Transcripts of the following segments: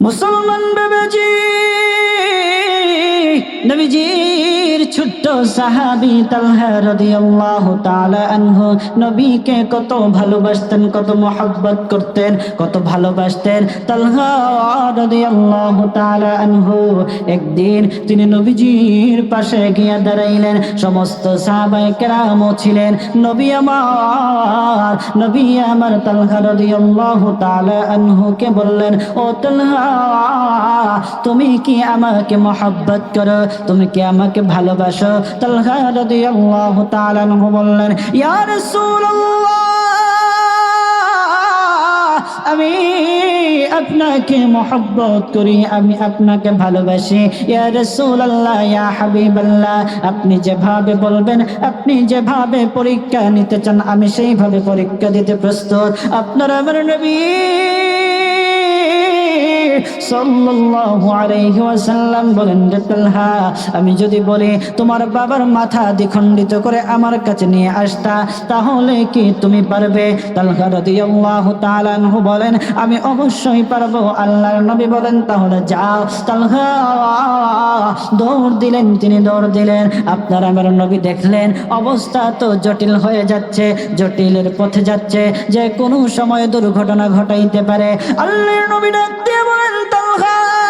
মুসলমান বেবেজি নবীজির ছোট্ট সাহাবি তালহা রাদিয়াল্লাহু তাআলা আনহু নবীকে কত ভালোবাসতেন, কত মহব্বত করতেন, কত ভালোবাসতেন। তালহা রাদিয়াল্লাহু তাআলা আনহু একদিন তিনি নবীজির পাশে গিয়ে দাঁড়াইলেন। সমস্ত সাহাবায়ে কেরামও ছিলেন। নবী আমার নবী আমার তালহা রাদিয়াল্লাহু তাআলা আনহুকে বললেন, ও তালহা, তুমি কি আমাকে মহব্বত করো? তুমি কি আমাকে ভালোবাসো? তালহা রাদিয়াল্লাহু তাআলা বললেন আমি আপনাকে মহব্বত করি, আমি আপনাকে ভালোবাসি। ইয়া রাসূলুল্লাহ, ইয়া হাবিবাল্লাহ, আপনি যেভাবে বলবেন, আপনি যেভাবে পরীক্ষা নিতে চান, আমি সেইভাবে পরীক্ষা দিতে প্রস্তুত। আপনার আমার নবী আমি যদি বলি, তোমার বাবার মাথা দ্বিখণ্ডিত করে আমার কাছে নিয়ে আসতা, তাহলে কি তুমি পারবে? বলেন, আমি অবশ্যই পারব। আল্লাহর নবী বলেন, তাহলে যাও। দৌড় দিলেন, তিনি দৌড় দিলেন। আপনার আমার নবী দেখলেন, অবস্থা তো জটিল হয়ে যাচ্ছে, জটিলের পথে যাচ্ছে, যে কোনো সময় দুর্ঘটনা ঘটাইতে পারে। আল্লাহর নবী ডাক দিয়ে বলেন তালহা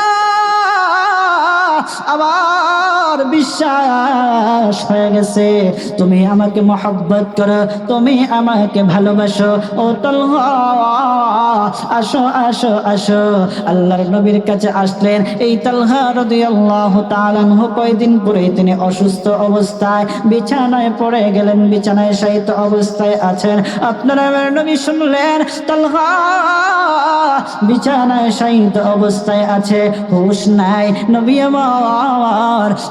আমার বিশ্বাস হয়ে গেছে। তুমি আমাকে মহব্বত করো, তুমি আমাকে ভালোবাসো। ও তলহা, আসো আসো আসো। আল্লাহর নবীর কাছে আসলেন। এই তালহা রাদিয়াল্লাহু তাআলা কয়দিন পরে তিনি অসুস্থ অবস্থায় বিছানায় পড়ে গেলেন। বিছানায় শায়িত অবস্থায় আছেন। আপনারা আমার নবী শুনলেন? তালহা, বিছানায় শায়িত অবস্থায় আছে। হুশ নাই। নবী আমার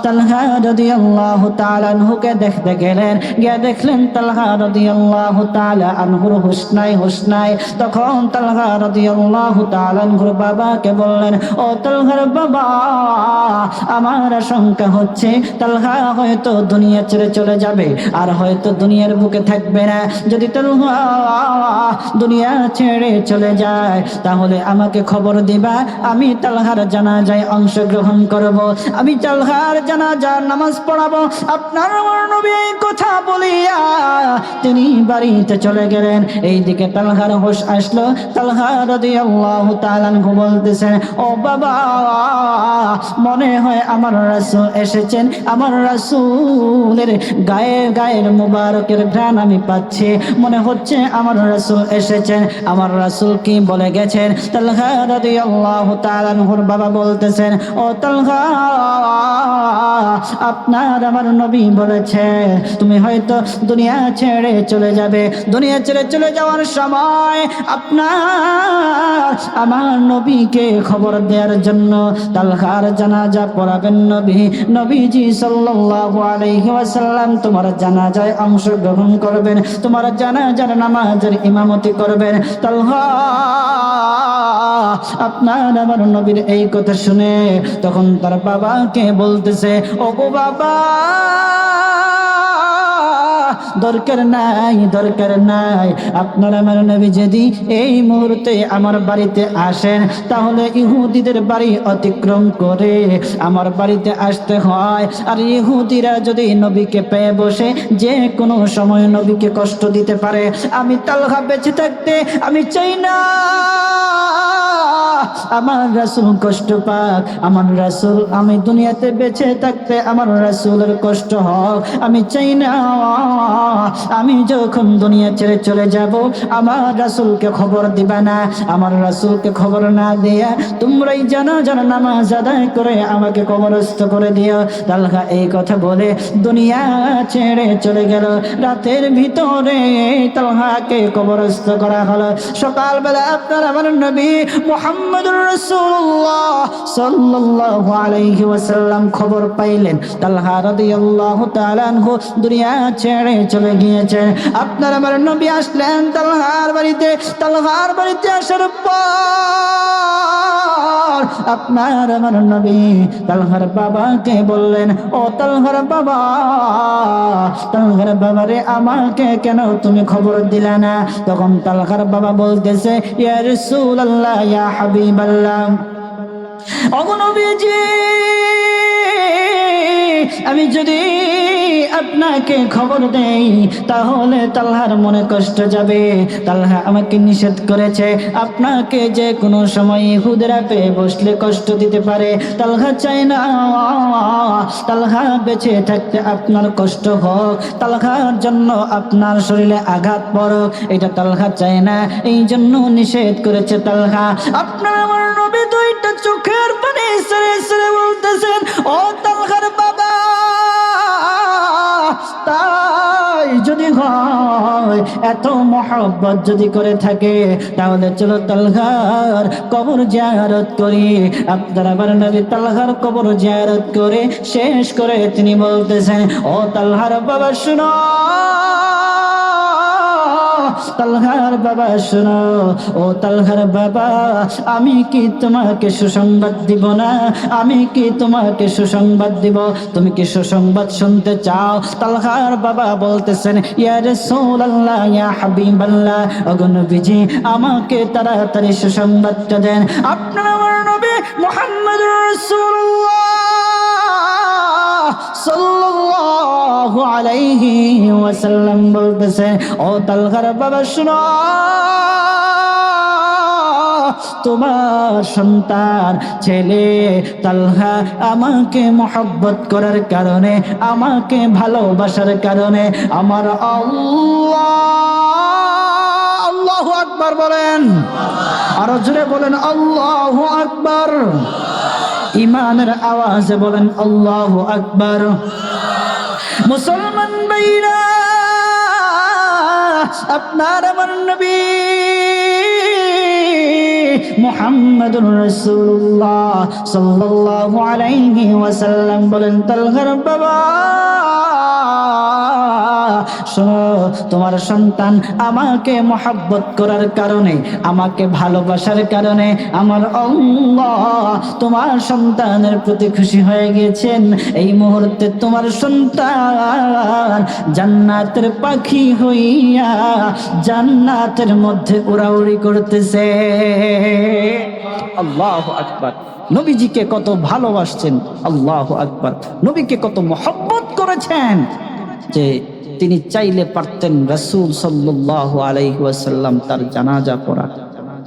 তালহা রাদিয়াল্লাহু তাআলা আনহুকে দেখতে গেলেন। গিয়ে দেখলেন তালহা রাদিয়াল্লাহু তাআলা আনহুর হুশ নাই হুশ নাই তখন তালহা রাদিয়াল্লাহু তাআলা আনহুর বাবাকে বললেন, ও তালহার বাবা, আমার আশঙ্কা হচ্ছে তালহা হয়তো দুনিয়া ছেড়ে চলে যাবে আর হয়তো দুনিয়ার বুকে থাকবে না। যদি তালহা দুনিয়া ছেড়ে চলে যায়, তাহলে আমাকে খবর দিবা, আমি তালহার জানাজায় অংশগ্রহণ করব। আমি তালহার জানাজার নামাজ পড়াবো। আপনার নবী কথা বলিয়া তিনি বাড়িতে চলে গেলেন। এইদিকে তালহার হোশ আসলো। তালহা রাদিয়াল্লাহু তাআলা বলতেছেন, ও বাবা, মনে হয় আমার রাসূল এসেছেন। আমার রাসূলের গায়ে গায়ের মুবারকের ঘ্রাণ আমি পাচ্ছি। মনে হচ্ছে আমার রাসূল এসেছেন। আমার রাসূল কি বলে গেছেন? তালহা রাদিয়াল্লাহু তাআলা বাবা বলতেছেন, ও তালহা আপনার আমার নবী বলেছে, তুমি হয়তো দুনিয়া ছেড়ে চলে যাবে। দুনিয়া ছেড়ে চলে যাওয়ার সময় আপনার আমার নবীকে খবর দেওয়ার জন্য তালহার জানাজা পড়াবেন নবী। নবীজি সাল্লাল্লাহু আলাইহি ওয়াসাল্লাম তোমার জানাজায় অংশগ্রহণ করবেন, তোমার জানাজার নামাজের ইমামতি করবেন। তালহা, আপনার আমার নবীর এই কথা শুনে তখন তার বাবাকে বলতেছে ও গো বাবা, দরকার নাই দরকার নাই। আপনার আমার নবী যদি এই মুহূর্তে আমার বাড়িতে আসেন, তাহলে ইহুদিদের বাড়ি অতিক্রম করে আমার বাড়িতে আসতে হয়। আর ইহুদিরা যদি নবীকে পেয়ে বসে, যে কোনো সময় নবীকে কষ্ট দিতে পারে। আমি তালহা বেঁচে থাকতে আমি চাই না। আমার রাসুল কষ্ট পাক, আমার রাসুল, আমি দুনিয়াতে বেঁচে থাকতে আমার রাসুলের কষ্ট হোক। আমি চাই না, আমি যখন দুনিয়া ছেড়ে চলে যাব, আমার রাসুলকে খবর দিবা না, আমার রাসুলকে খবর না দেয়া তোমরাই জানো জানো নামাজ আদায় করে আমাকে কবরস্থ করে দিও। তালহা এই কথা বলে দুনিয়া ছেড়ে চলে গেল। রাতের ভিতরে তালহাকে কবরস্থ করা হলো। সকালবেলা আপনার আমার নবী মোহাম্মদুর রাসূলুল্লাহ সাল্লাল্লাহু আলাইহি ওয়াসাল্লাম খবর পাইলেন। তালহা রাদিয়াল্লাহু তাআলা আনহু দুনিয়া ছেড়ে চলে গিয়েছে। আপনার আমার নবী আসলেন তালহার বাড়িতে। তালহার বাড়িতে আসার পর আপনার আমার নবী তালহার বাবাকে বললেন, ও তালহার বাবা, তালহার আমাকে কেন তুমি খবর দিলা না? তখন তালহার বাবা বলতেছে, ইয়া রাসূলুল্লাহ, ইয়া হাবিবাল্লাহ অগনবীজি আমি যদি আপনাকে খবর দেই, তাহলে তালহার মনে কষ্ট যাবে। তালহা আমাকে নিষেধ করেছে, আপনাকে যে কোনো সময় হুদরা পেয়ে বসলে কষ্ট দিতে পারে। তালহা চায় না, তালহা বেঁচে থাকতে আপনার কষ্ট হোক। তালহার জন্য আপনার শরীরে আঘাত পড়ুক, এটা তালহা চায় না এই জন্য নিষেধ করেছে তালহা। আপনার এত মহব্বত যদি করে থাকে, তাহলে চলো তালঘার কবর জাহারত করি। আপনারা আবার নবী তালঘার কবর জাহারত করে শেষ করে তিনি বলতেছেন, ও তালহার বাবা, শুনো। তালহার বাবা, শোনো। ও তালহার বাবা, আমি কি তোমাকে সুসংবাদ দিব না? আমি কি তোমাকে সুসংবাদ দিব? তুমি কি সুসংবাদ শুনতে চাও? তালহার বাবা বলতেছেন, ইয়া রাসূলুল্লাহ, ইয়া হাবিবাল্লাহ। ওগো নবীজি, আমাকে তাড়াতাড়ি সুসংবাদটা দেন। আপনার নবী মুহাম্মদুর রাসূলুল্লাহ। আলাইহি ওয়াসাল্লাম বলতেছে, ও তালগার বাবা শুনো। তোমার সন্তান, ছেলে তালহা আমাকে মহব্বত করার কারণে, আমাকে ভালোবাসার কারণে, আমার আল্লাহ, আল্লাহু আকবার বলেন। আরও জোরে বলেন, আল্লাহু আকবার। ইমানের আওয়াজে বলেন, আল্লাহ আকবার। মুসলমান ভাইরা আপনার আমার নবী মোহাম্মদ রসুল্লাহ সাল্লাল্লাহু আলাইহি ওয়াসাল্লাম বলেন তালগার বাবা তোমার সন্তান আমাকে মহাব্বত করার কারণে, আমাকে ভালোবাসার কারণে আমার আল্লাহ তোমার সন্তানের প্রতি খুশি হয়ে গেছেন এই মুহূর্তে তোমার সন্তান জান্নাতের পাখি হইয়া জান্নাতের মধ্যে উড়াউড়ি করতেছে। আল্লাহ আকবার। নবীজিকে কত ভালোবাসছেন। আল্লাহ আকবার। নবীকে কত মহব্বত করেছেন যে তিনি চাইলে পারতেন রসুল সাল্লাহ আলাইহাসাল্লাম তার জানাজা পড়া।